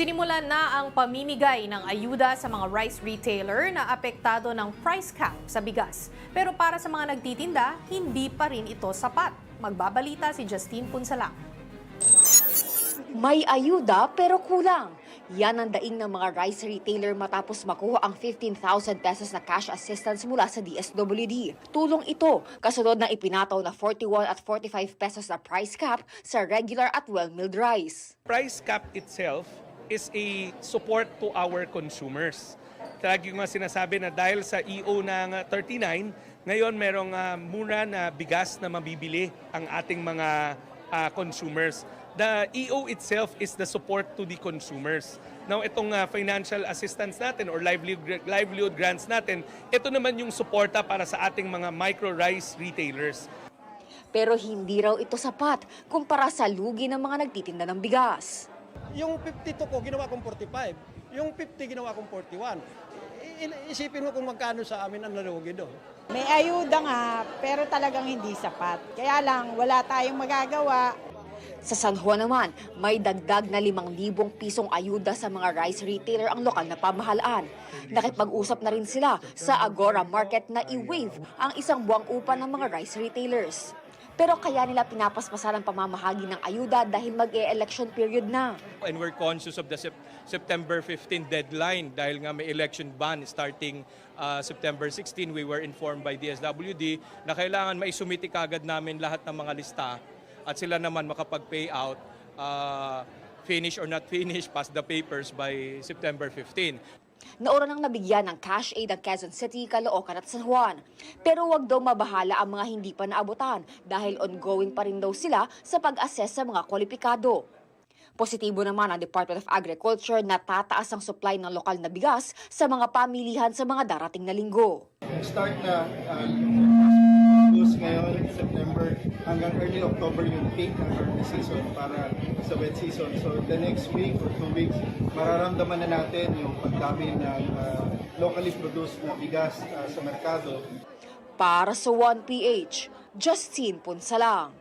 Sinimulan na ang pamimigay ng ayuda sa mga rice retailer na apektado ng price cap sa bigas. Pero para sa mga nagtitinda, hindi pa rin ito sapat. Magbabalita si Justine Punsalang. May ayuda pero kulang. Yan ang daing ng mga rice retailer matapos makuha ang 15,000 pesos na cash assistance mula sa DSWD. Tulong ito kasunod ng ipinataw na 41 at 45 pesos na price cap sa regular at well-milled rice. price cap itself is a support to our consumers. Lagi ko nga sinasabi na dahil sa EO ng uh, 39, ngayon merong uh, mura na bigas na mabibili ang ating mga uh, consumers. The EO itself is the support to the consumers. Now, itong uh, financial assistance natin or livelihood, livelihood grants natin, ito naman yung suporta para sa ating mga micro rice retailers. Pero hindi raw ito sapat kumpara sa lugi ng mga nagtitinda ng bigas. Yung 52 ko, ginawa kong 45. Yung 50, ginawa kong 41. I- Isipin mo kung magkano sa amin ang nalugi doon. May ayuda nga, pero talagang hindi sapat. Kaya lang, wala tayong magagawa. Sa San Juan naman, may dagdag na 5,000 pisong ayuda sa mga rice retailer ang lokal na pamahalaan. Nakipag-usap na rin sila sa Agora Market na i-waive ang isang buwang upa ng mga rice retailers. Pero kaya nila pinapaspasan ang pamamahagi ng ayuda dahil mag-e-election period na. and we're conscious of the Sep- September 15 deadline dahil nga may election ban starting uh, September 16 we were informed by DSWD na kailangan maisumiti kagad namin lahat ng mga lista at sila naman makapag-pay out uh, finish or not finish pass the papers by September 15 Naura nang nabigyan ng cash aid ang Quezon City, Caloocan at San Juan. Pero wag daw mabahala ang mga hindi pa naabutan dahil ongoing pa rin daw sila sa pag-assess sa mga kwalipikado. Positibo naman ang Department of Agriculture na tataas ang supply ng lokal na bigas sa mga pamilihan sa mga darating na linggo. start na uh, ngayon, September, hanggang early October yung peak ng harvest season para sa wet season. So the next week or two weeks, mararamdaman na natin yung pagdami ng uh, locally produced na bigas uh, sa merkado. Para sa 1PH, Justine Punsalang.